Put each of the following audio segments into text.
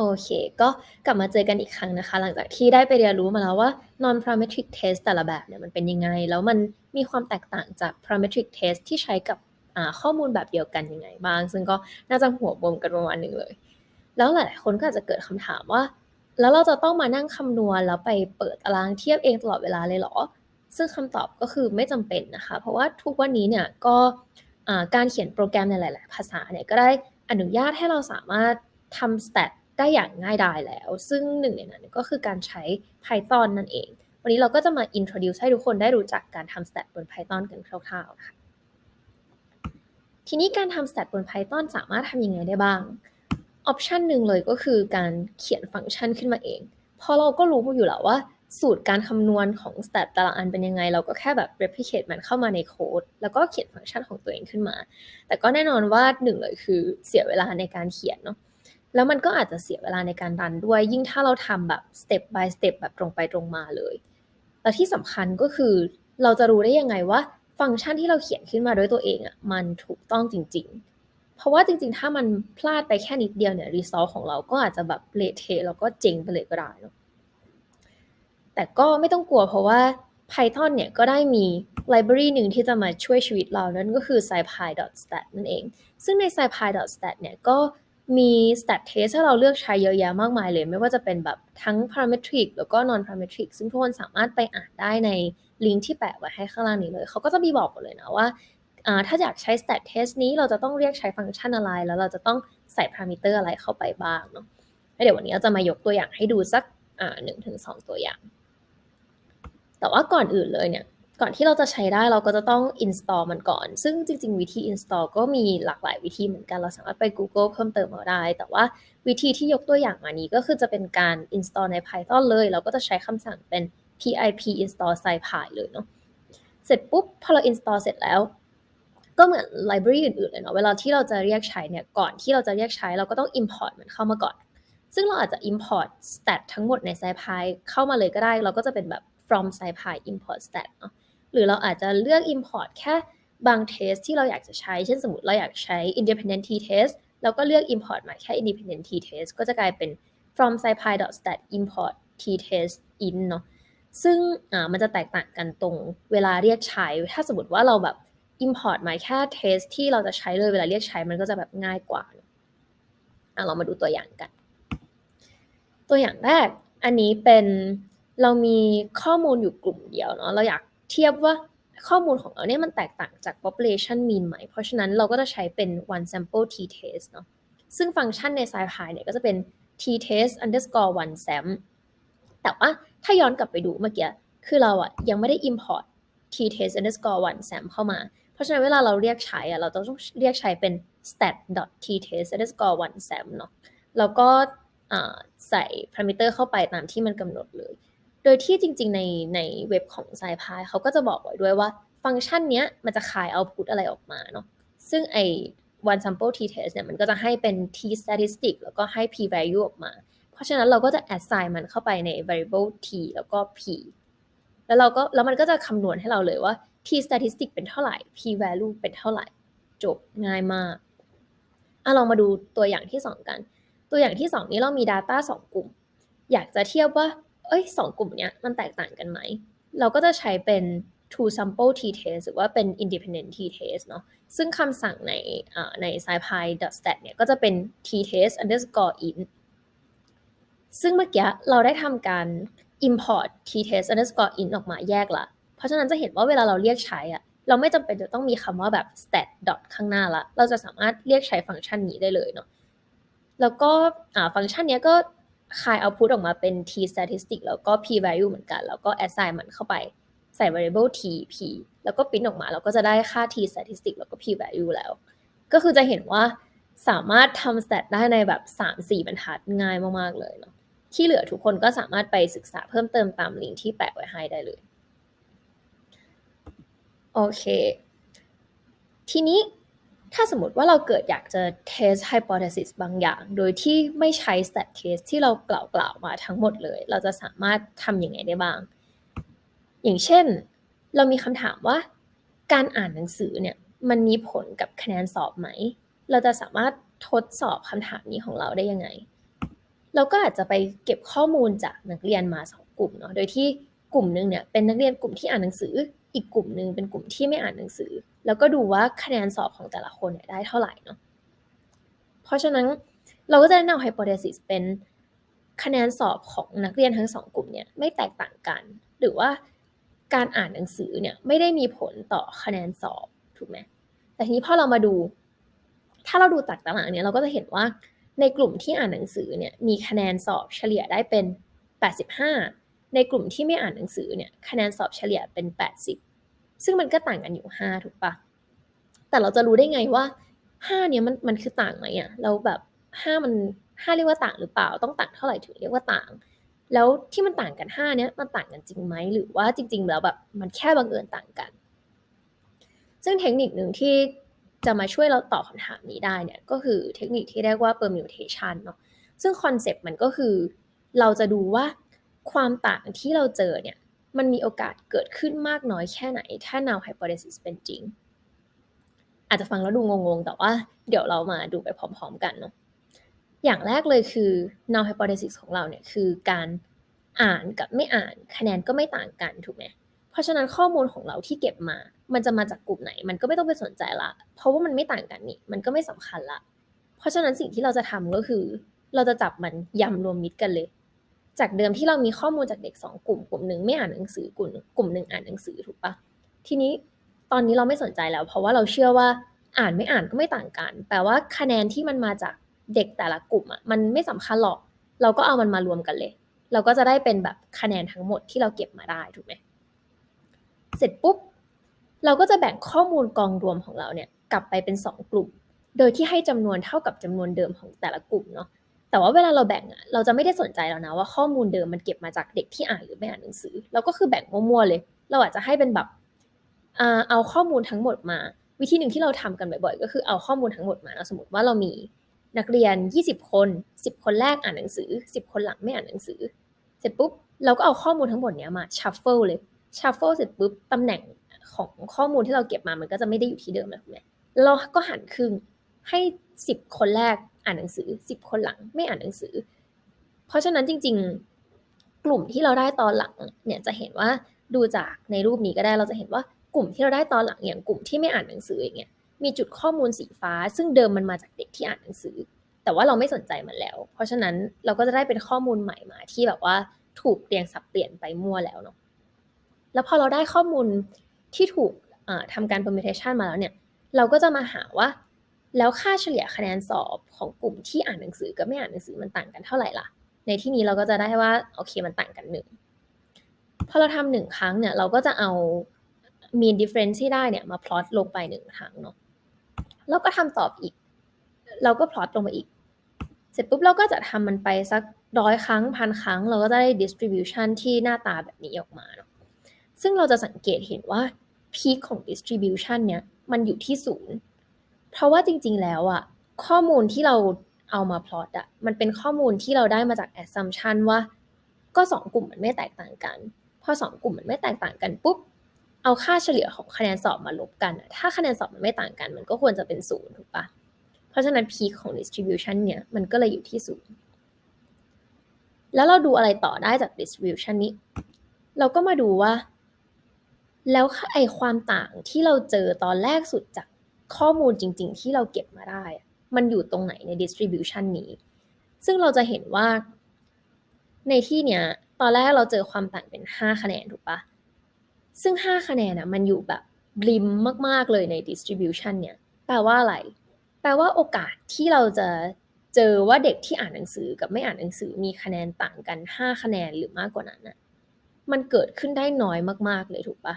โอเค ก็กลับมาเจอกันอีกครั้งนะคะ หลังจากที่ได้ไปเรียนรู้มาแล้วว่า non parametric test แต่ละแบบเนี่ยมันเป็นยังไง แล้วมันมีความแตกต่างจาก parametric test ที่ใช้กับข้อมูลแบบเดียวกันยังไงบ้าง ซึ่งก็น่าจะหัวบมกันประมาณหนึ่งเลย แล้วหลายๆคนก็อาจจะเกิดคำถามว่า แล้วเราจะต้องมานั่งคำนวณแล้วไปเปิดตารางเทียบเองตลอดเวลาเลยเหรอ ซึ่งคำตอบก็คือไม่จำเป็นนะคะ เพราะว่าทุกวันนี้เนี่ยก็การเขียนโปรแกรมในหลาย ๆ ภาษาเนี่ยก็ได้อนุญาตให้เราสามารถทำ stat ได้อย่างง่ายดายแล้ว ซึ่งหนึ่งในนั้นก็คือการใช้ Python นั่นเอง วันนี้เราก็จะมา introduce ให้ทุกคนได้รู้จักการทำ stat บน Python กันคร่าวๆค่ะทีนี้การทำ stat บน Python สามารถทำยังไงได้บ้าง ออปชันหนึ่งเลยก็คือการเขียนฟังก์ชันขึ้นมาเองพอเราก็รู้อยู่แล้วว่าสูตรการคำนวณของ stat แต่ละอันเป็นยังไง เราก็แค่แบบ replicate มันเข้ามาในโค้ด แล้วก็เขียนฟังก์ชันของตัวเองขึ้นมา แต่ก็แน่นอนว่าหนึ่งเลยคือเสียเวลาในการเขียนเนาะ แล้วมันก็อาจจะเสียเวลาในการรันด้วย ยิ่งถ้าเราทำแบบ step by step แบบตรงไปตรงมาเลยแต่ที่สำคัญก็คือเราจะรู้ได้ยังไงว่าฟังก์ชันที่เราเขียนขึ้นมาด้วยตัวเองอะ่ะมันถูกต้องจริง ๆ เพราะว่าจริง ๆ ถ้ามันพลาดไปแค่นิดเดียวเนี่ยรีซอสของเราก็อาจจะแบบเละเทะแล้วก็เจ๋งไปเลยก็ได้เนาะแต่ก็ไม่ต้องกลัวเพราะว่า Python เนี่ยก็ได้มี library หนึ่งที่จะมาช่วยชีวิตเรานั่นก็คือ scipy.stat นั่นเอง ซึ่งใน scipy.stat เนี่ยก็ มี stat test ให้เราเลือกใช้เยอะแยะมากมายเลย ไม่ว่าจะเป็นแบบทั้ง parametric แล้วก็ non parametric ซึ่งทุกคนสามารถไปอ่านได้ในลิงก์ที่แปะไว้ให้ข้างล่างนี้เลย เขาก็จะมีบอกหมดเลยนะว่า ถ้าอยากใช้ stat test นี้เราจะต้องเรียกใช้ฟังก์ชันอะไร แล้วเราจะต้องใส่ parameter อะไรเข้าไปบ้างเนาะเดี๋ยววันนี้เราจะมายกตัวอย่างให้ดูสักหนึ่งถึงสองตัวอย่าง แต่ว่าก่อนอื่นเลยเนี่ย ก่อนที่เราจะใช้ได้เราก็จะต้อง install มันก่อน ซึ่งจริง ๆ วิธี install ก็มีหลากหลายวิธีเหมือนกัน เราสามารถไป Google เพิ่มเติมเอาได้ แต่ว่าวิธีที่ยกตัวอย่างมานี้ก็คือจะเป็นการ install ใน Python เลย เราก็จะใช้คำสั่งเป็น pip install scipy เลยเนาะ เสร็จปุ๊บพอเรา install เสร็จแล้ว ก็เหมือน library อื่นๆเลยเนาะ เวลาที่เราจะเรียกใช้เนี่ย ก่อนที่เราจะเรียกใช้เราก็ต้อง import มันเข้ามาก่อน ซึ่งเราอาจจะ import stat ทั้งหมดใน scipy เข้ามาเลยก็ได้ เราก็จะเป็นแบบ from scipy import stat เนาะ หรือเราอาจจะเลือก import แค่บาง test ที่เราอยากจะใช้ เช่นสมมติเราอยากใช้ independent t test เราก็เลือก import มาแค่ independent t test ก็จะกลายเป็น from scipy.stat import t test in เนาะซึ่งมันจะแตกต่างกันตรงเวลาเรียกใช้ ถ้าสมมติว่าเราแบบ import มาแค่ test ที่เราจะใช้เลยเวลาเรียกใช้มันก็จะแบบง่ายกว่าอะเรามาดูตัวอย่างกัน ตัวอย่างแรกอันนี้เป็นเรามีข้อมูลอยู่กลุ่มเดียวเนาะเราอยาก เทียบว่าข้อมูลของเราเนี่ยมันแตกต่างจาก population mean ไหม เพราะฉะนั้นเราก็จะใช้เป็น one sample t test เนาะ ซึ่งฟังก์ชันใน scipy เนี่ยก็จะเป็น t test underscore one sam แต่ว่าถ้าย้อนกลับไปดูเมื่อกี้ คือเราอะยังไม่ได้ import t test underscore one sam เข้ามา เพราะฉะนั้นเวลาเราเรียกใช้อะเราต้องเรียกใช้เป็น stat t test underscore one sam เนาะ แล้วก็ใส่ parameter เข้าไปตามที่มันกำหนดเลย โดยที่จริง ๆ ในในเว็บของ s c i p y เขาก็จะบอกไว้ด้วยว่าฟังก์ชันนี้มันจะขายเอาพุตอะไรออกมาเนาะซึ่งไอ one sample t test เนี่ยมันก็จะให้เป็น t statistic แล้วก็ให้ p value ออกมา เพราะฉะนั้นเราก็จะ assign มันเข้าไปใน variable t แล้วก็ p แล้วเราก็แล้วมันก็จะคำนวณให้เราเลยว่า t statistic เป็นเท่าไหร่ p value เป็นเท่าไหร่ จบง่ายมากอะลองมาดูตัวอย่างที่ 2 กัน ตัวอย่างที่ 2 นี้เรามี data 2 กลุ่ม อยากจะเทียบว่า เอ้ยสองกลุ่มเนี้ยมันแตกต่างกันไหม เราก็จะใช้เป็น two sample t test หรือว่าเป็น independent t test เนาะซึ่งคำสั่งในใน scipy stat เนี่ยก็จะเป็น t test underscore in ซึ่งเมื่อกี้เราได้ทำการ import t test underscore in ออกมาแยกละ เพราะฉะนั้นจะเห็นว่าเวลาเราเรียกใช้อะเราไม่จำเป็นจะต้องมีคำว่าแบบ stat dot ข้างหน้าละ เราจะสามารถเรียกใช้ฟังก์ชันนี้ได้เลยเนาะแล้วก็ฟังก์ชันนี้ก็ คายเอาพุตออกมาเป็น t statistic แล้วก็ p value เหมือนกัน แล้วก็ assign มันเข้าไปใส่ variable t p แล้วก็ปิ้นออกมาเราก็จะได้ค่า t statistic แล้วก็ p value แล้ว ก็คือจะเห็นว่าสามารถทำ stat ได้ในแบบ 3-4 บรรทัดง่ายมากๆเลยเนาะที่เหลือทุกคนก็สามารถไปศึกษาเพิ่มเติมตามลิงก์ที่แปะไว้ให้ได้เลย โอเค ทีนี้ ถ้าสมมติว่าเราเกิดอยากจะ test hypothesis บางอย่าง โดยที่ไม่ใช้ stat case ที่เรากล่าวๆมาทั้งหมดเลย เราจะสามารถทำยังไงได้บ้าง อย่างเช่น เรามีคำถามว่า การอ่านหนังสือเนี่ยมันมีผลกับคะแนนสอบไหม เราจะสามารถทดสอบคำถามนี้ของเราได้ยังไง เราก็อาจจะไปเก็บข้อมูลจากนักเรียนมาสองกลุ่มเนาะ โดยที่กลุ่มหนึ่งเนี่ยเป็นนักเรียนกลุ่มที่อ่านหนังสือ อีกกลุ่มหนึ่งเป็นกลุ่มที่ไม่อ่านหนังสือ แล้วก็ดูว่าคะแนนสอบของแต่ละคนเนี่ยได้เท่าไหร่เนาะเพราะฉะนั้นเราก็จะแนะนำไฮโปเทซิสเป็นคะแนนสอบของนักเรียนทั้งสองกลุ่มเนี่ยไม่แตกต่างกัน หรือว่าการอ่านหนังสือเนี่ยไม่ได้มีผลต่อคะแนนสอบถูกไหมแต่ทีนี้พอเรามาดู ถ้าเราดูตักตารางเนี่ยเราก็จะเห็นว่าในกลุ่มที่อ่านหนังสือเนี่ยมีคะแนนสอบเฉลี่ยได้เป็น 85 ในกลุ่มที่ไม่อ่านหนังสือเนี่ยคะแนนสอบเฉลี่ยเป็น 80 ซึ่งมันก็ต่างกันอยู่ 5 ถูกปะแต่เราจะรู้ได้ไงว่า 5 เนี่ยมันมันคือต่างไหมอะเราแบบ 5 มัน5เรียกว่าต่างหรือเปล่า ต้องต่างเท่าไหร่ถึงเรียกว่าต่าง แล้วที่มันต่างกัน 5 เนี้ยมันต่างกันจริงไหมหรือว่าจริง ๆ แล้วแบบมันแค่บังเอิญต่างกัน ซึ่งเทคนิคหนึ่งที่จะมาช่วยเราตอบคำถามนี้ได้เนี่ยก็คือเทคนิคที่เรียกว่า permutation เนาะซึ่งคอนเซปต์มันก็คือ เราจะดูว่า ความต่างที่เราเจอเนี่ย มันมีโอกาสเกิดขึ้นมากน้อยแค่ไหน ถ้า null hypothesis เป็นจริง อาจจะฟังแล้วดูงงๆ แต่ว่าเดี๋ยวเรามาดูไปพร้อมๆกันเนาะอย่างแรกเลยคือ null hypothesis ของเราเนี่ยคือการอ่านกับไม่อ่านคะแนนก็ไม่ต่างกันถูกไหมเพราะฉะนั้นข้อมูลของเราที่เก็บมา มันจะมาจากกลุ่มไหน มันก็ไม่ต้องไปสนใจละ เพราะว่ามันไม่ต่างกันนี่ มันก็ไม่สำคัญละ เพราะฉะนั้นสิ่งที่เราจะทำก็คือ เราจะจับมันยำรวมมิตรกันเลย จากเดิมที่เรามีข้อมูลจากเด็กสองกลุ่ม กลุ่มหนึ่งไม่อ่านหนังสือกลุ่มกลุ่มหนึ่งอ่านหนังสือถูกปะทีนี้ตอนนี้เราไม่สนใจแล้ว เพราะว่าเราเชื่อว่าอ่านไม่อ่านก็ไม่ต่างกัน แปลว่าคะแนนที่มันมาจากเด็กแต่ละกลุ่มอะมันไม่สำคัญหรอก เราก็เอามันมารวมกันเลย เราก็จะได้เป็นแบบคะแนนทั้งหมดที่เราเก็บมาได้ถูกไหมเสร็จปุ๊บเราก็จะแบ่งข้อมูลกองรวมของเราเนี่ยกลับไปเป็น 2 กลุ่ม โดยที่ให้จำนวนเท่ากับจำนวนเดิมของแต่ละกลุ่มเนาะ แต่ว่าเวลาเราแบ่งอะเราจะไม่ได้สนใจแล้วนะว่าข้อมูลเดิมมันเก็บมาจากเด็กที่อ่านหรือไม่อ่านหนังสือ เราก็คือแบ่งมั่วๆเลย เราอาจจะให้เป็นแบบเอาข้อมูลทั้งหมดมา วิธีหนึ่งที่เราทำกันบ่อยๆ ก็คือเอาข้อมูลทั้งหมดมาสมมติว่าเรามีนักเรียน 20 คน 10 คนแรกอ่านหนังสือ 10 คนหลังไม่อ่านหนังสือ เสร็จปุ๊บเราก็เอาข้อมูลทั้งหมดเนี้ยมาชัฟเฟิลเลยชัฟเฟิลเสร็จปุ๊บตำแหน่งของข้อมูลที่เราเก็บมามันก็จะไม่ได้อยู่ที่เดิมแล้วถูกไหมเราก็หันครึ่งให้ 10 คนแรกอ่านหนังสือ 10 คนหลังไม่อ่านหนังสือ เพราะฉะนั้นจริง ๆ กลุ่มที่เราได้ตอนหลังเนี่ยจะเห็นว่าดูจากในรูปนี้ก็ได้เราจะเห็นว่ากลุ่มที่เราได้ตอนหลังอย่างกลุ่มที่ไม่อ่านหนังสืออย่างเงี้ยมีจุดข้อมูลสีฟ้า ซึ่งเดิมมันมาจากเด็กที่อ่านหนังสือ แต่ว่าเราไม่สนใจมันแล้ว เพราะฉะนั้นเราก็จะได้เป็นข้อมูลใหม่มาที่แบบว่าถูกเรียงสับเปลี่ยนไปมั่วแล้วเนาะแล้วพอเราได้ข้อมูลที่ถูกทำการ permutation มาแล้วเนี่ย เราก็จะมาหาว่า แล้วค่าเฉลี่ยคะแนนสอบของกลุ่มที่อ่านหนังสือกับไม่อ่านหนังสือมันต่างกันเท่าไหร่ล่ะ ในที่นี้เราก็จะได้ว่าโอเคมันต่างกันหนึ่งพอเราทำหนึ่งครั้งเนี่ยเราก็จะเอา mean difference ที่ได้เนี่ยมา plot ลงไปหนึ่งครั้งเนาะแล้วก็ทำตอบอีก เราก็ plot ลงมาอีก เสร็จปุ๊บเราก็จะทำมันไปสักร้อยครั้งพันครั้ง เราก็จะได้ distribution ที่หน้าตาแบบนี้ออกมาเนาะซึ่งเราจะสังเกตเห็นว่าพีคของ distribution เนี่ยมันอยู่ที่ศูนย์ เพราะว่าจริง ๆ แล้วอะข้อมูลที่เราเอามา plot อะมันเป็นข้อมูลที่เราได้มาจาก assumption ว่า ก็สองกลุ่มมันไม่แตกต่างกัน พอสองกลุ่มมันไม่แตกต่างกันปุ๊บเอาค่าเฉลี่ยของคะแนนสอบมาลบกัน ถ้าคะแนนสอบมันไม่ต่างกัน มันก็ควรจะเป็นศูนย์ถูกปะเพราะฉะนั้นพีคของ distribution เนี่ยมันก็เลยอยู่ที่ศูนย์แล้วเราดูอะไรต่อได้จาก distribution นี้ เราก็มาดูว่า แล้วไอความต่างที่เราเจอตอนแรกสุดจาก ข้อมูลจริง ๆ ที่เราเก็บมาได้ มันอยู่ตรงไหนใน distribution นี้ ซึ่งเราจะเห็นว่า ในที่เนี้ยตอนแรกเราเจอความต่างเป็น 5 คะแนนถูกปะซึ่ง 5 คะแนนอะมันอยู่แบบบลิมมาก ๆ เลยใน distribution เนี่ยแปลว่าอะไร แปลว่าโอกาสที่เราจะเจอว่าเด็กที่อ่านหนังสือกับไม่อ่านหนังสือมีคะแนนต่างกัน 5 คะแนนหรือมากกว่านั้นอะมันเกิดขึ้นได้น้อยมาก ๆ เลยถูกปะ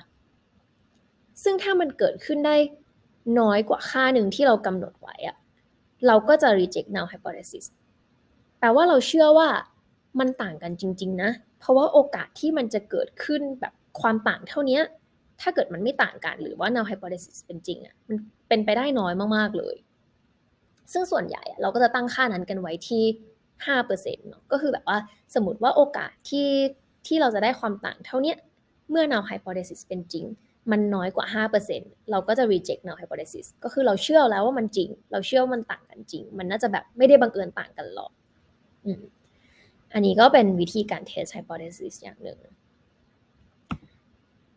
ซึ่งถ้ามันเกิดขึ้นได้ น้อยกว่าค่าหนึ่งที่เรากำหนดไว้อะเราก็จะ reject null hypothesis แปลว่าเราเชื่อว่ามันต่างกันจริง ๆ นะ เพราะว่าโอกาสที่มันจะเกิดขึ้นแบบความต่างเท่านี้ถ้าเกิดมันไม่ต่างกันหรือว่า null hypothesis เป็นจริงอะมันเป็นไปได้น้อยมากๆเลย ซึ่งส่วนใหญ่เราก็จะตั้งค่านั้นกันไว้ที่5%เนาะก็คือแบบว่าสมมติว่าโอกาสที่ที่เราจะได้ความต่างเท่านี้เมื่อ null hypothesis เป็นจริง มันน้อยกว่า 5%เราก็จะ reject null hypothesis ก็คือเราเชื่อแล้วว่ามันจริง เราเชื่อว่ามันต่างกันจริง มันน่าจะแบบไม่ได้บังเอิญต่างกันหรอกอันนี้ก็เป็นวิธีการ test hypothesis อย่างหนึ่ง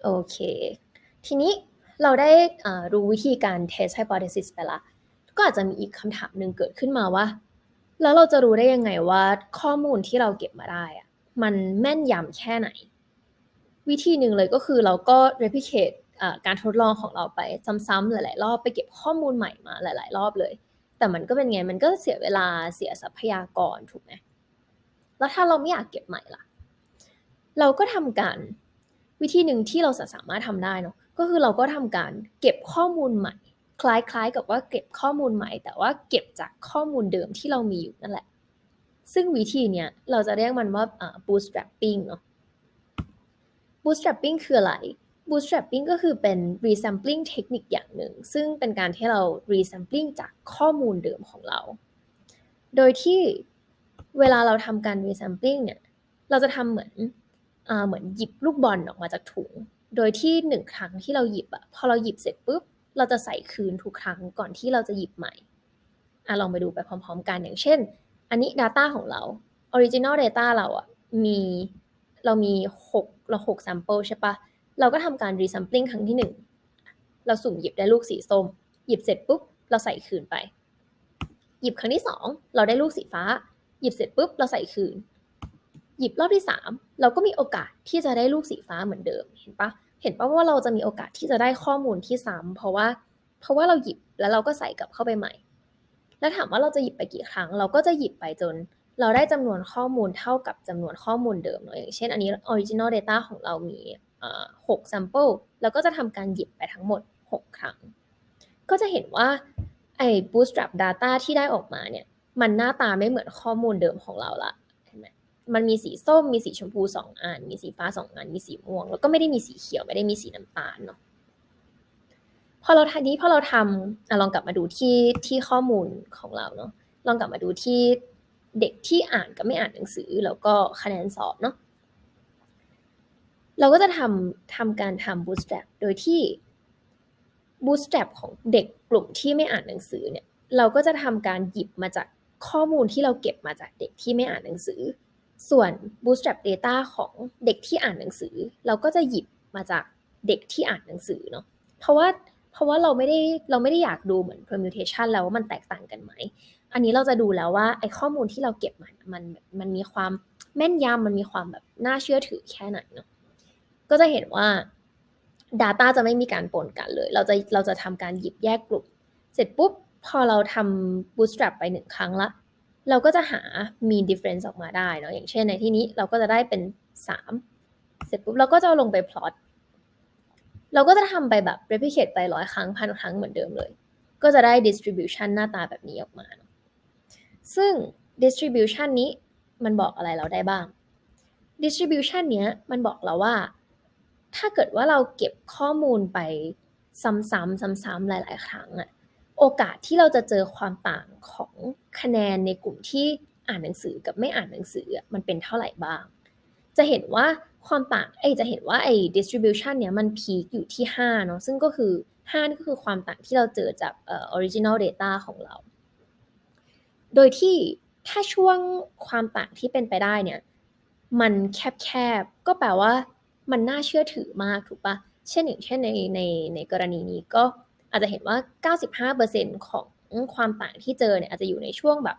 โอเค ทีนี้เราได้รู้วิธีการ test hypothesis ไปละ ก็อาจจะมีอีกคำถามหนึ่งเกิดขึ้นมาว่า แล้วเราจะรู้ได้ยังไงว่าข้อมูลที่เราเก็บมาได้อะมันแม่นยำแค่ไหน วิธีหนึ่งเลยก็คือเราก็ replicate การทดลองของเราไปซ้ำๆหลาย ๆ รอบไปเก็บข้อมูลใหม่มาหลาย ๆ รอบเลย แต่มันก็เป็นไงมันก็เสียเวลาเสียทรัพยากรถูกไหมแล้วถ้าเราไม่อยากเก็บใหม่ล่ะ เราก็ทำการวิธีหนึ่งที่เราสามารถทำได้เนาะก็คือเราก็ทำการเก็บข้อมูลใหม่ คล้ายๆ กับว่าเก็บข้อมูลใหม่ แต่ว่าเก็บจากข้อมูลเดิมที่เรามีอยู่นั่นแหละ ซึ่งวิธีเนี้ยเราจะเรียกมันว่า bootstrapping เนาะ bootstrapping คืออะไร bootstrapping ก็คือเป็น resampling เทคนิคอย่างหนึ่ง ซึ่งเป็นการที่เรา resampling จากข้อมูลเดิมของเรา โดยที่เวลาเราทำการ resampling เนี่ย เราจะทำเหมือนอเหมือนหยิบลูกบอลออกมาจากถุง โดยที่หนึ่งครั้งที่เราหยิบอะพอเราหยิบเสร็จปุ๊บ เราจะใส่คืนทุกครั้งก่อนที่เราจะหยิบใหม่อะลองไปดูไปพร้อม ๆ กันอย่างเช่น อันนี้ Data ของเรา Original Data เราอะมี เรามี6เรา6 sample ใช่ปะเราก็ทำการ resampling ครั้งที่ 1 เราสุ่มหยิบได้ลูกสีส้ม หยิบเสร็จปุ๊บ เราใส่คืนไป หยิบครั้งที่ 2 เราได้ลูกสีฟ้า หยิบเสร็จปุ๊บ เราใส่คืน หยิบรอบที่ 3 เราก็มีโอกาสที่จะได้ลูกสีฟ้าเหมือนเดิม เห็นปะเห็นปะว่าเราจะมีโอกาสที่จะได้ข้อมูลที่ซ้ำเพราะว่า เพราะว่าเราหยิบแล้วเราก็ใส่กลับเข้าไปใหม่ แล้วถามว่าเราจะหยิบไปกี่ครั้ง เราก็จะหยิบไปจน เราได้จำนวนข้อมูลเท่ากับจำนวนข้อมูลเดิมเนาะอย่างเช่นอันนี้ original data ของเรามีหก sample แล้วก็จะทำการหยิบไปทั้งหมด 6 ครั้ง ก็จะเห็นว่าไอ้ bootstrap data ที่ได้ออกมาเนี่ย มันหน้าตาไม่เหมือนข้อมูลเดิมของเราละเห็นไหมมันมีสีส้ม มีสีชมพูสองอัน มีสีฟ้าสองอัน มีสีม่วง แล้วก็ไม่ได้มีสีเขียว ไม่ได้มีสีน้ำตาลเนาะ พอเราทันนี้พอเราทำอลองกลับมาดูที่ที่ข้อมูลของเราเนาะ ลองกลับมาดูที่ เด็กที่อ่านกับไม่อ่านหนังสือ แล้วก็คะแนนสอบเนาะเราก็จะทำทำการทำ bootstrap โดยที่ bootstrap ของเด็กกลุ่มที่ไม่อ่านหนังสือเนี่ยเราก็จะทำการหยิบมาจากข้อมูลที่เราเก็บมาจากเด็กที่ไม่อ่านหนังสือ ส่วน bootstrap data ของเด็กที่อ่านหนังสือ เราก็จะหยิบมาจากเด็กที่อ่านหนังสือเนาะเพราะว่าเพราะว่าเราไม่ได้เราไม่ได้อยากดูเหมือน permutation แล้วว่ามันแตกต่างกันไหม อันนี้เราจะดูแล้วว่าไอ้ข้อมูลที่เราเก็บมามันมันมีความแม่นยำมันมีความแบบน่าเชื่อถือแค่ไหนเนาะก็จะเห็นว่า Data จะไม่มีการปนกันเลย เราจะเราจะทำการหยิบแยกกลุ่ม เสร็จปุ๊บ พอเราทำ bootstrap ไปหนึ่งครั้งละ เราก็จะหา mean difference ออกมาได้เนาะอย่างเช่นในที่นี้เราก็จะได้เป็น 3 เสร็จปุ๊บ เราก็จะลงไป plot เราก็จะทำไปแบบ replicate ไปร้อยครั้งพันครั้งเหมือนเดิมเลย ก็จะได้ distribution หน้าตาแบบนี้ออกมา ซึ่ง distribution นี้มันบอกอะไรเราได้บ้าง distribution เนี้ยมันบอกเราว่า ถ้าเกิดว่าเราเก็บข้อมูลไปซ้ำๆซ้ำๆหลาย ๆ ครั้งอะโอกาสที่เราจะเจอความต่างของคะแนนในกลุ่มที่อ่านหนังสือกับไม่อ่านหนังสือมันเป็นเท่าไหร่บ้าง จะเห็นว่าความต่างไอจะเห็นว่าไอ้ distribution เนี้ยมันพีคอยู่ที่5เนาะซึ่งก็คือ5นี่ก็คือความต่างที่เราเจอจากเอ่อ original data ของเรา โดยที่ถ้าช่วงความต่างที่เป็นไปได้เนี่ย มันแคบๆ ก็แปลว่ามันน่าเชื่อถือมากถูกปะเช่นอย่างเช่นในในในกรณีนี้ก็อาจจะเห็นว่า 95%ของความต่างที่เจอเนี่ยอาจจะอยู่ในช่วงแบบ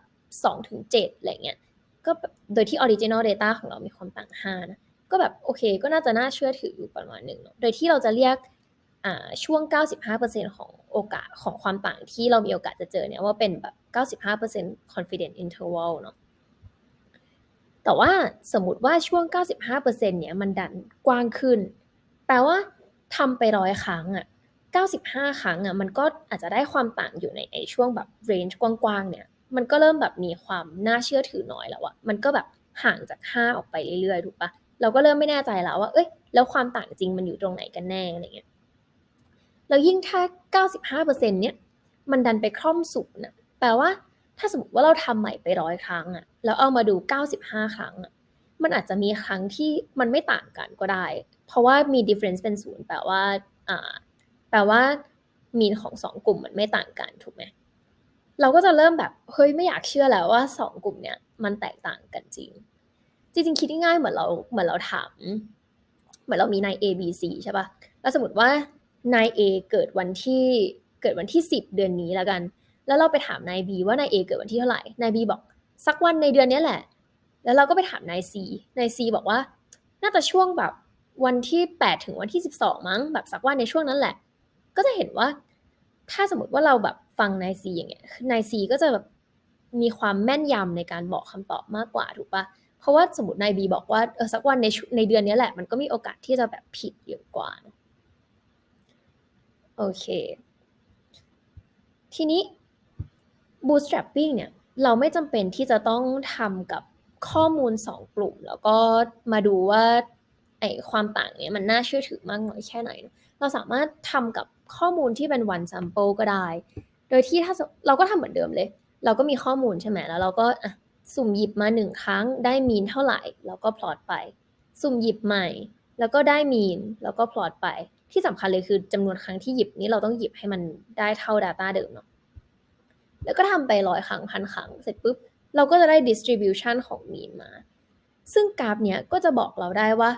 2-7อะไรเงี้ย ก็โดยที่ original data ของเรามีความต่าง5นะ ก็แบบโอเค ก็น่าจะน่าเชื่อถืออยู่ประมาณหนึ่งโดยที่เราจะเรียก ช่วง 95%ของโอกาสของความต่างที่เรามีโอกาสจะเจอเนี่ยว่าเป็นแบบ 95% confidence interval เนาะแต่ว่าสมมติว่าช่วง 95%เนี่ยมันดันกว้างขึ้น แปลว่าทำไปร้อยครั้งอะ95 ครั้งอะมันก็อาจจะได้ความต่างอยู่ในไอช่วงแบบเรนจ์กว้างๆเนี่ย มันก็เริ่มแบบมีความน่าเชื่อถือน้อยแล้วอะมันก็แบบห่างจาก 5 ออกไปเรื่อยๆ ถูกปะเราก็เริ่มไม่แน่ใจแล้วว่า เอ้ย แล้วความต่างจริงมันอยู่ตรงไหนกันแน่อะไรเงี้ย แล้วยิ่งถ้า 95%เนี่ยมันดันไปคล่อมสูงนะแปลว่าถ้าสมมติว่าเราทำใหม่ไปร้อยครั้งอะแล้วเอามาดู 95 ครั้งอะมันอาจจะมีครั้งที่มันไม่ต่างกันก็ได้ เพราะว่ามี difference เป็นศูนย์แปลว่าอ่าแปลว่ามีของสองกลุ่มมันไม่ต่างกันถูกไหมเราก็จะเริ่มแบบเฮ้ยไม่อยากเชื่อแล้วว่าสองกลุ่มเนี้ยมันแตกต่างกันจริง จริงๆคิดง่ายๆเหมือนเราเหมือนเราถามเหมือนเรามีนาย A B C ใช่ป่ะแล้วสมมติว่า นาย A เกิดวันที่เกิดวันที่ 10 เดือนนี้แล้วกัน แล้วเราไปถามนาย B ว่านาย A เกิดวันที่เท่าไหร่ นาย B บอกสักวันในเดือนนี้แหละ แล้วเราก็ไปถามนาย C นาย C บอกว่า น่าจะช่วงแบบวันที่ 8 ถึงวันที่ 12 มั้งแบบสักวันในช่วงนั้นแหละ ก็จะเห็นว่า ถ้าสมมติว่าเราแบบฟังนาย C อย่างเงี้ย นาย C ก็จะแบบมีความแม่นยำในการบอกคำตอบมากกว่าถูกปะเพราะว่าสมมตินาย B บอกว่าเออสักวันในในเดือนนี้แหละ มันก็มีโอกาสที่จะแบบผิดเยอะกว่า โอเค ทีนี้ bootstrapping เนี่ย เราไม่จำเป็นที่จะต้องทำกับข้อมูล 2 กลุ่ม แล้วก็มาดูว่าไอความต่างเนี้ยมันน่าเชื่อถือมากน้อยแค่ไหน เราสามารถทำกับข้อมูลที่เป็น one sample ก็ได้ โดยที่ถ้าเราก็ทำเหมือนเดิมเลย เราก็มีข้อมูลใช่ไหมแล้วเราก็อะสุ่มหยิบมาหนึ่งครั้งได้มีนเท่าไหร่ แล้วก็พลอตไป สุ่มหยิบใหม่ แล้วก็ได้มีน แล้วก็พลอตไป ที่สำคัญเลยคือจำนวนครั้งที่หยิบนี้เราต้องหยิบให้มันได้เท่า Data เดิมเนาะแล้วก็ทำไปร้อยครั้งพันครั้งเสร็จปุ๊บ เราก็จะได้ distribution ของมีนมา ซึ่งกราฟเนี้ยก็จะบอกเราได้ว่า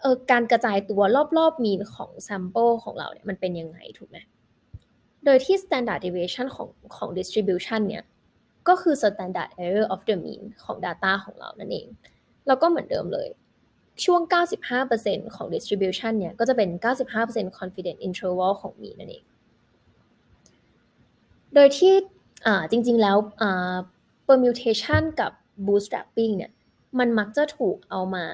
เออการกระจายตัวรอบๆมีนของ sample ของเราเนี่ยมันเป็นยังไงถูกไหมโดยที่ standard deviation ของของ distribution เนี่ยก็คือ standard error of the mean ของ data ของเรานั่นเอง แล้วก็เหมือนเดิมเลย ช่วง 95%ของ distribution เนี่ย ก็จะเป็น 95% confidence interval ของ mean นั่นเอง โดยที่จริงๆ แล้ว permutation กับ bootstrapping เนี่ย มันมักจะถูกเอามา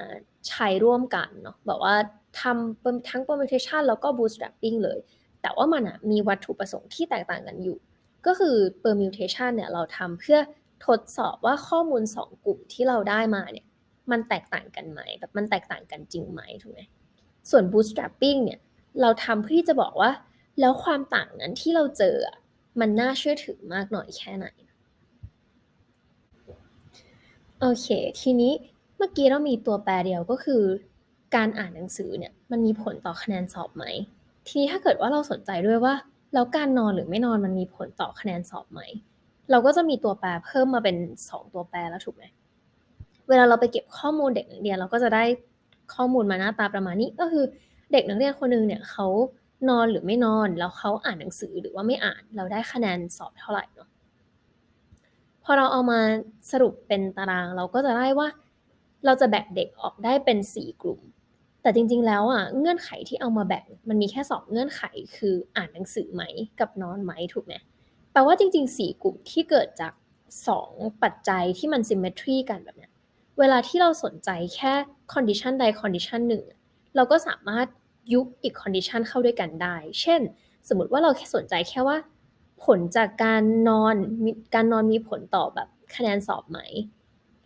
ใช้ร่วมกันเนาะ แบบว่าทำทั้ง permutation แล้วก็ bootstrapping เลย แต่ว่ามันมีวัตถุประสงค์ที่แตกต่างกันอยู่ ก็คือ permutation เนี่ย เราทำเพื่อทดสอบว่าข้อมูล 2 กลุ่มที่เราได้มาเนี่ย มันแตกต่างกันไหมแบบมันแตกต่างกันจริงไหมถูกไหมส่วน bootstrapping เนี่ยเราทำเพื่อที่จะบอกว่า แล้วความต่างนั้นที่เราเจอมันน่าเชื่อถือมากหน่อยแค่ไหนโอเค ทีนี้เมื่อกี้เรามีตัวแปรเดียวก็คือ การอ่านหนังสือเนี่ยมันมีผลต่อคะแนนสอบไหม ทีนี้ถ้าเกิดว่าเราสนใจด้วยว่าแล้วการนอนหรือไม่นอนมันมีผลต่อคะแนนสอบไหม เราก็จะมีตัวแปรเพิ่มมาเป็น 2 ตัวแปรแล้วถูกไหม เวลาเราไปเก็บข้อมูลเด็กนักเรียนเราก็จะได้ข้อมูลมาหน้าตาประมาณนี้ก็คือเด็กนักเรียนคนนึงเนี่ยเขานอนหรือไม่นอนแล้วเขาอ่านหนังสือหรือว่าไม่อ่านเราได้คะแนนสอบเท่าไหร่เนาะพอเราเอามาสรุปเป็นตารางเราก็จะได้ว่า เราจะแบ่งเด็กออกได้เป็น 4 กลุ่ม แต่จริงๆแล้วอะเงื่อนไขที่เอามาแบ่งมันมีแค่สองเงื่อนไขคืออ่านหนังสือไหมกับนอนไหมถูกไหมแปลว่าจริง ๆ 4 กลุ่มที่เกิดจาก 2 ปัจจัยที่มัน symmetry กันแบบเนี้ย เวลาที่เราสนใจแค่ condition ใด condition หนึ่ง เราก็สามารถยุบอีก condition เข้าด้วยกันได้ เช่น สมมติว่าเราแค่สนใจแค่ว่า ผลจากการนอนการนอนมีผลต่อแบบคะแนนสอบไหม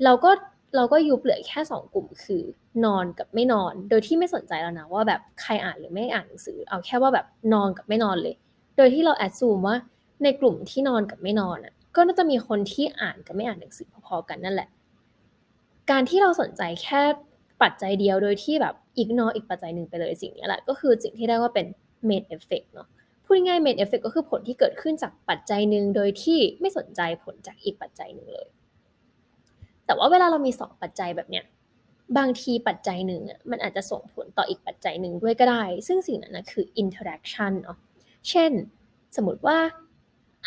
เราก็เราก็ยุบเหลือแค่ 2 กลุ่มคือนอนกับไม่นอน โดยที่ไม่สนใจแล้วนะว่าแบบใครอ่านหรือไม่อ่านหนังสือ เอาแค่ว่าแบบนอนกับไม่นอนเลย โดยที่เราแอดซูมว่าในกลุ่มที่นอนกับไม่นอนอะก็น่าจะมีคนที่อ่านกับไม่อ่านหนังสือพอๆกันนั่นแหละ การที่เราสนใจแค่ปัจจัยเดียวโดยที่แบบอีกนออีกปัจจัยหนึ่งไปเลยสิ่งนี้แหละ ก็คือสิ่งที่ได้ว่าเป็น main effect เนาะพูดง่าย main effect ก็คือผลที่เกิดขึ้นจากปัจจัยหนึ่งโดยที่ไม่สนใจผลจากอีกปัจจัยหนึ่งเลย แต่ว่าเวลาเรามีสองปัจจัยแบบเนี้ยบางทีปัจจัยหนึ่งอะมันอาจจะส่งผลต่ออีกปัจจัยหนึ่งด้วยก็ได้ ซึ่งสิ่งนั้นนะคือ interaction เนาะเช่น สมมติว่า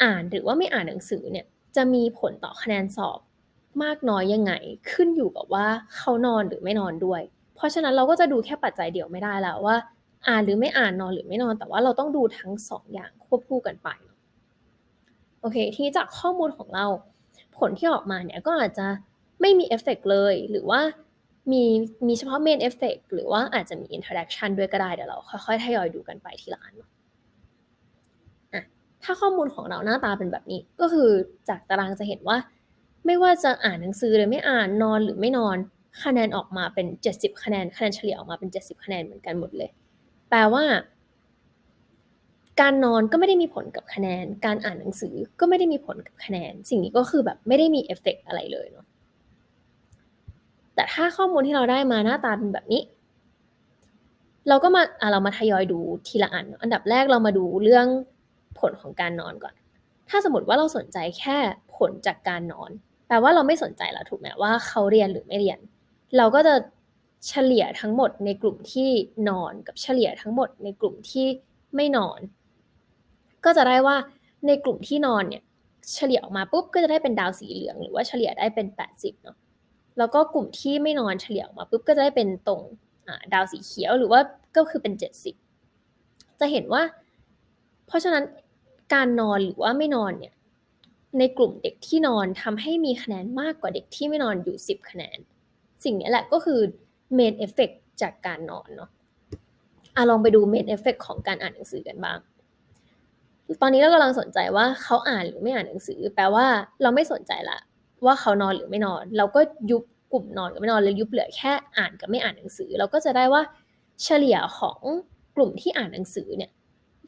อ่านหรือว่าไม่อ่านหนังสือเนี่ยจะมีผลต่อคะแนนสอบ มากน้อยยังไง ขึ้นอยู่กับว่าเขานอนหรือไม่นอนด้วย เพราะฉะนั้นเราก็จะดูแค่ปัจจัยเดียวไม่ได้แล้วว่า อ่านหรือไม่อ่านนอนหรือไม่นอน แต่ว่าเราต้องดูทั้งสองอย่างควบคู่กันไปโอเค ทีนี้จากข้อมูลของเรา ผลที่ออกมาเนี่ยก็อาจจะไม่มีเอฟเฟกเลย หรือว่ามีมีเฉพาะเมนเอฟเฟกหรือว่าอาจจะมีอินเทอร์แอคชั่นด้วยก็ได้เดี๋ยวเราค่อยๆทยอยดูกันไปทีละอันอะถ้าข้อมูลของเราหน้าตาเป็นแบบนี้ ก็คือจากตารางจะเห็นว่า ไม่ว่าจะอ่านหนังสือหรือไม่อ่านนอนหรือไม่นอน คะแนนออกมาเป็น 70 คะแนน คะแนนเฉลี่ยออกมาเป็น 70 คะแนนเหมือนกันหมดเลย แปลว่า การนอนก็ไม่ได้มีผลกับคะแนน การอ่านหนังสือก็ไม่ได้มีผลกับคะแนน สิ่งนี้ก็คือแบบไม่ได้มีเอฟเฟกอะไรเลยเนาะ แต่ถ้าข้อมูลที่เราได้มาหน้าตาเป็นแบบนี้ เราก็มาเรามาทยอยดูทีละอัน อันดับแรกเรามาดูเรื่องผลของการนอนก่อน ถ้าสมมติว่าเราสนใจแค่ผลจากการนอน ลว่าเราไม่สนใจแล้วถูกไหมว่าเขาเรียนหรือไม่เรียน เราก็จะเฉลี่ยทั้งหมดในกลุ่มที่นอนกับเฉลี่ยทั้งหมดในกลุ่มที่ไม่นอน ก็จะได้ว่าในกลุ่มที่นอนเนี่ยเฉลี่ยออกมาปุ๊บก็จะได้เป็นดาวสีเหลือง หรือว่าเฉลี่ยได้เป็น 80เนาะแล้วก็กลุ่มที่ไม่นอนเฉลี่ยออกมาปุ๊บก็จะได้เป็นตรงดาวสีเขียวหรือว่าก็คือเป็น 70 จะเห็นว่า เพราะฉะนั้นการนอนหรือว่าไม่นอนเนี่ย ในกลุ่มเด็กที่นอนทำให้มีคะแนนมากกว่าเด็กที่ไม่นอนอยู่ 10 คะแนน สิ่งนี้แหละก็คือ main effect จากการนอนเนาะอะลองไปดู main effect ของการอ่านหนังสือกันบ้าง ตอนนี้เรากำลังสนใจว่าเขาอ่านหรือไม่อ่านหนังสือ แปลว่าเราไม่สนใจละ ว่าเขานอนหรือไม่นอน เราก็ยุบกลุ่มนอนกับไม่นอนเลยยุบเหลือแค่อ่านกับไม่อ่านหนังสือ เราก็จะได้ว่าเฉลี่ยของกลุ่มที่อ่านหนังสือเนี่ย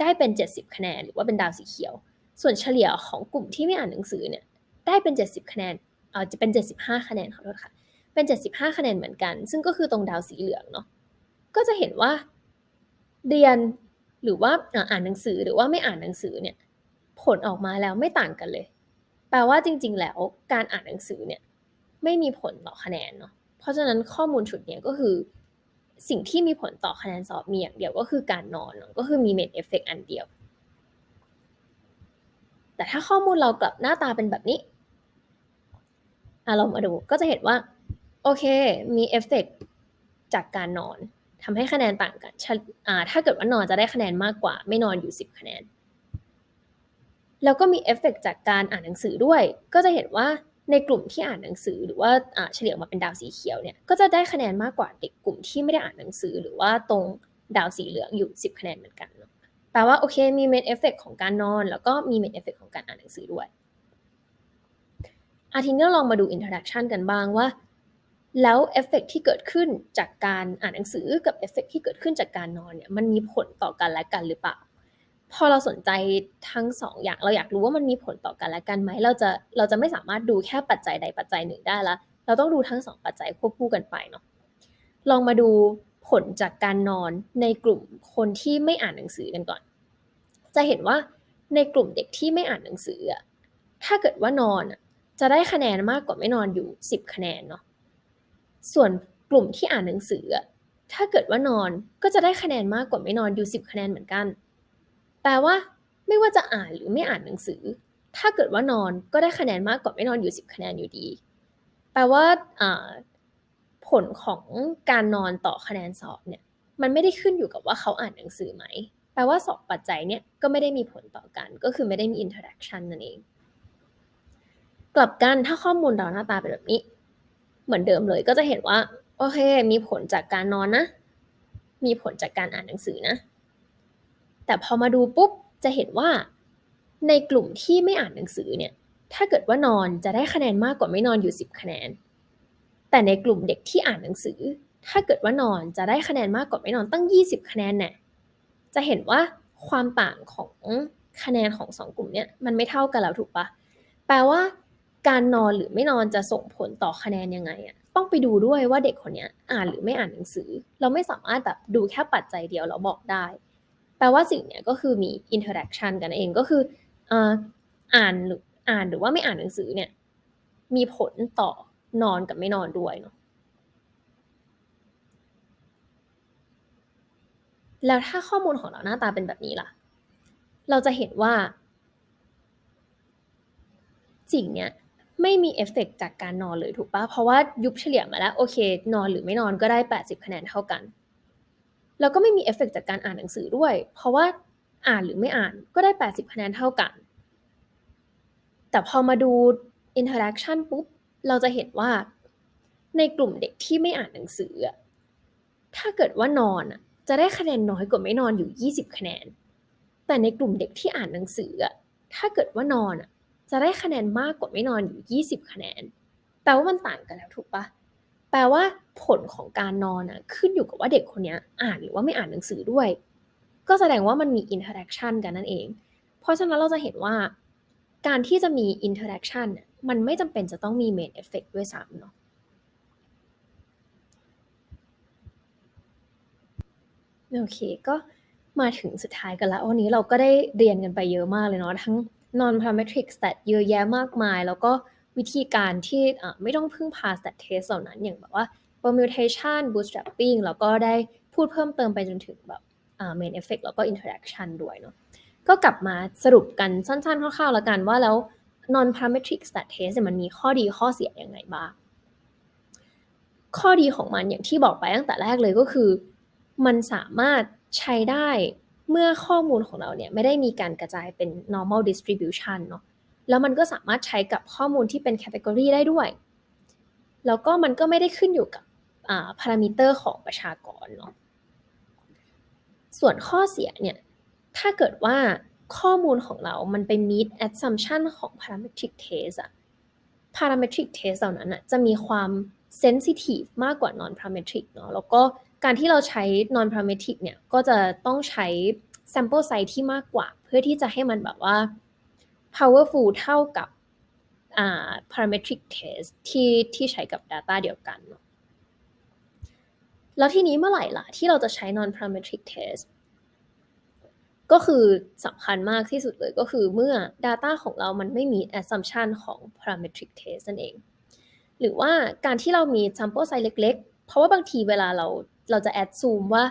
ได้เป็น 70 คะแนนหรือว่าเป็นดาวสีเขียว ส่วนเฉลี่ยของกลุ่มที่ไม่อ่านหนังสือเนี่ยได้เป็น 70 คะแนนเออจะเป็น 75 คะแนนขอโทษค่ะ เป็น 75 คะแนนเหมือนกัน ซึ่งก็คือตรงดาวสีเหลืองเนาะก็จะเห็นว่าเรียนหรือว่าอ่านหนังสือหรือว่าไม่อ่านหนังสือเนี่ยผลออกมาแล้วไม่ต่างกันเลย แปลว่าจริง ๆ แล้วการอ่านหนังสือเนี่ยไม่มีผลต่อคะแนนเนาะเพราะฉะนั้นข้อมูลชุดนี้ก็คือสิ่งที่มีผลต่อคะแนนสอบมีอย่างเดียวก็คือการนอนก็คือมีเมดเอฟเฟกอันเดียว แต่ถ้าข้อมูลเรากลับหน้าตาเป็นแบบนี้อะเรามาดูก็จะเห็นว่า โอเค มีเอฟเฟกจากการนอนทำให้คะแนนต่างกันถ้าเกิดว่านอนจะได้คะแนนมากกว่า ไม่นอนอยู่ 10 คะแนน แล้วก็มีเอฟเฟกจากการอ่านหนังสือด้วย ก็จะเห็นว่าในกลุ่มที่อ่านหนังสือหรือว่าเฉลี่ยมาเป็นดาวสีเขียวเนี่ยก็จะได้คะแนนมากกว่าเด็กกลุ่มที่ไม่ได้อ่านหนังสือ หรือว่าตรงดาวสีเหลืองอยู่ 10 คะแนนเหมือนกัน แปลว่าโอเคมีเมนเอฟเฟกของการนอน แล้วก็มีเมนเอฟเฟกของการอ่านหนังสือด้วยอาทีนี้ลองมาดูอินเทอร์แอคชันกันบ้างว่า แล้วเอฟเฟกที่เกิดขึ้นจากการอ่านหนังสือกับเอฟเฟกที่เกิดขึ้นจากการนอนเนี่ยมันมีผลต่อกันและกันหรือเปล่า พอเราสนใจทั้งสองอย่างเราอยากรู้ว่ามันมีผลต่อกันและกันไหมเราจะเราจะไม่สามารถดูแค่ปัจจัยใดปัจจัยหนึ่งได้ละเราต้องดูทั้งสองปัจจัยควบคู่กันไปเนาะลองมาดู ผลจากการนอนในกลุ่มคนที่ไม่อ่านหนังสือกันก่อน จะเห็นว่าในกลุ่มเด็กที่ไม่อ่านหนังสืออะถ้าเกิดว่านอนจะได้คะแนนมากกว่าไม่นอนอยู่ 10 คะแนนเนาะ ส่วนกลุ่มที่อ่านหนังสืออะถ้าเกิดว่านอนก็จะได้คะแนนมากกว่าไม่นอนอยู่ 10 คะแนนเหมือนกัน แปลว่าไม่ว่าจะอ่านหรือไม่อ่านหนังสือ ถ้าเกิดว่านอนก็ได้คะแนนมากกว่าไม่นอนอยู่ 10 คะแนนอยู่ดี แปลว่า ผลของการนอนต่อคะแนนสอบเนี่ยมันไม่ได้ขึ้นอยู่กับว่าเขาอ่านหนังสือไหม แปลว่าสองปัจจัยเนี่ยก็ไม่ได้มีผลต่อกัน ก็คือไม่ได้มีอินเทอร์แอคชั่นนั่นเอง กลับกันถ้าข้อมูลเราหน้าตาเป็นแบบนี้ เหมือนเดิมเลยก็จะเห็นว่า โอเค มีผลจากการนอนนะ มีผลจากการอ่านหนังสือนะ แต่พอมาดูปุ๊บจะเห็นว่า ในกลุ่มที่ไม่อ่านหนังสือเนี่ย ถ้าเกิดว่านอนจะได้คะแนนมากกว่าไม่นอนอยู่ 10 คะแนน แต่ในกลุ่มเด็กที่อ่านหนังสือ ถ้าเกิดว่านอนจะได้คะแนนมากกว่าไม่นอนตั้ง 20 คะแนนเนี่ยจะเห็นว่าความต่างของคะแนนของสองกลุ่มเนี่ยมันไม่เท่ากันแล้วถูกปะแปลว่า การนอนหรือไม่นอนจะส่งผลต่อคะแนนยังไงอะต้องไปดูด้วยว่าเด็กคนนี้อ่านหรือไม่อ่านหนังสือ เราไม่สามารถแบบดูแค่ปัจจัยเดียวเราบอกได้ แปลว่าสิ่งเนี้ยก็คือมีอินเทอร์แอคชั่นกันเองก็คืออ่านหรืออ่านหรือว่าไม่อ่านหนังสือเนี่ยมีผลต่อ นอนกับไม่นอนด้วยเนาะแล้วถ้าข้อมูลของเราหน้าตาเป็นแบบนี้ล่ะ เราจะเห็นว่าสิ่งเนี้ยไม่มีเอฟเฟกจากการนอนเลยถูกปะเพราะว่ายุบเฉลี่ยมาแล้วโอเค นอนหรือไม่นอนก็ได้ 80 คะแนนเท่ากัน แล้วก็ไม่มีเอฟเฟกจากการอ่านหนังสือด้วย เพราะว่าอ่านหรือไม่อ่านก็ได้ 80 คะแนนเท่ากัน แต่พอมาดูอินเทอร์แอคชั่นปุ๊บ เราจะเห็นว่าในกลุ่มเด็กที่ไม่อ่านหนังสือ ถ้าเกิดว่านอนจะได้คะแนนน้อยกว่าไม่นอนอยู่ 20 คะแนน แต่ในกลุ่มเด็กที่อ่านหนังสือ ถ้าเกิดว่านอนจะได้คะแนนมากกว่าไม่นอนอยู่ 20 คะแนนแปลว่ามันต่างกันแล้วถูกปะแปลว่าผลของการนอนอะขึ้นอยู่กับว่าเด็กคนนี้อ่านหรือว่าไม่อ่านหนังสือด้วย ก็แสดงว่ามันมีอินเทอร์แอคชันกันนั่นเอง เพราะฉะนั้นเราจะเห็นว่า การที่จะมีอินเทอร์แอคชั่น มันไม่จำเป็นจะต้องมีเมนเอฟเฟกด้วยซ้ำเนาะโอเคก็มาถึงสุดท้ายกันแล้ว วันนี้เราก็ได้เรียนกันไปเยอะมากเลยเนาะทั้ง non parametric stat เยอะแยะมากมาย แล้วก็วิธีการที่ไม่ต้องพึ่งพา stat test เหล่านั้น อย่างแบบว่า permutation bootstrapping แล้วก็ได้พูดเพิ่มเติมไปจนถึงแบบ main effect แล้วก็ interaction ด้วยเนาะก็กลับมาสรุปกันสั้นๆคร่าวๆแล้วกันว่าแล้ว non parametric stat test มันมีข้อดีข้อเสียยังไงบ้าง ข้อดีของมันอย่างที่บอกไปตั้งแต่แรกเลยก็คือ มันสามารถใช้ได้เมื่อข้อมูลของเราเนี่ยไม่ได้มีการกระจายเป็น normal distribution เนาะแล้วมันก็สามารถใช้กับข้อมูลที่เป็น category ได้ด้วย แล้วก็มันก็ไม่ได้ขึ้นอยู่กับพารามิเตอร์ของประชากรเนาะส่วนข้อเสียเนี่ยถ้าเกิดว่า ข้อมูลของเรามันไป meet assumption ของ parametric test อะ parametric test เหล่านั้นอะจะมีความ sensitive มากกว่า non parametric เนาะแล้วก็การที่เราใช้ non parametric เนี่ยก็จะต้องใช้ sample size ที่มากกว่า เพื่อที่จะให้มันแบบว่า powerful เท่ากับ parametric test ที่ที่ใช้กับ data เดียวกันเนาะแล้วทีนี้เมื่อไหร่ล่ะที่เราจะใช้ non parametric test ก็คือสำคัญมากที่สุดเลยก็คือเมื่อ Data ของเรามันไม่มี assumption ของ parametric test นั่นเอง หรือว่าการที่เรามี sample size เล็ก ๆ เพราะว่าบางทีเวลาเราเราจะ assume ว่า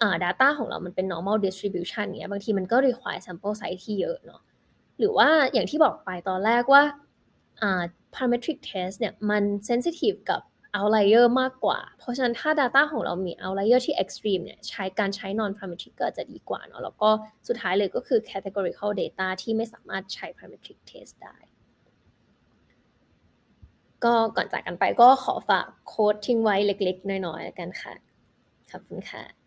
อ่า data ของเรามันเป็น normal distribution เนี้ยบางทีมันก็ require sample size ที่เยอะเนาะหรือว่าอย่างที่บอกไปตอนแรกว่าอ่า parametric test เนี่ยมัน sensitive กับ outlier มากกว่า เพราะฉะนั้นถ้า data ของเรามี outlier ที่ extreme เนี่ยใช้การใช้ non parametric ก็จะดีกว่าเนาะแล้วก็สุดท้ายเลยก็คือ categorical data ที่ไม่สามารถใช้ parametric test ได้ก็ก่อนจากกันไปก็ขอฝากโค้ดทิ้งไว้เล็กๆ น้อยๆกันค่ะ ขอบคุณค่ะ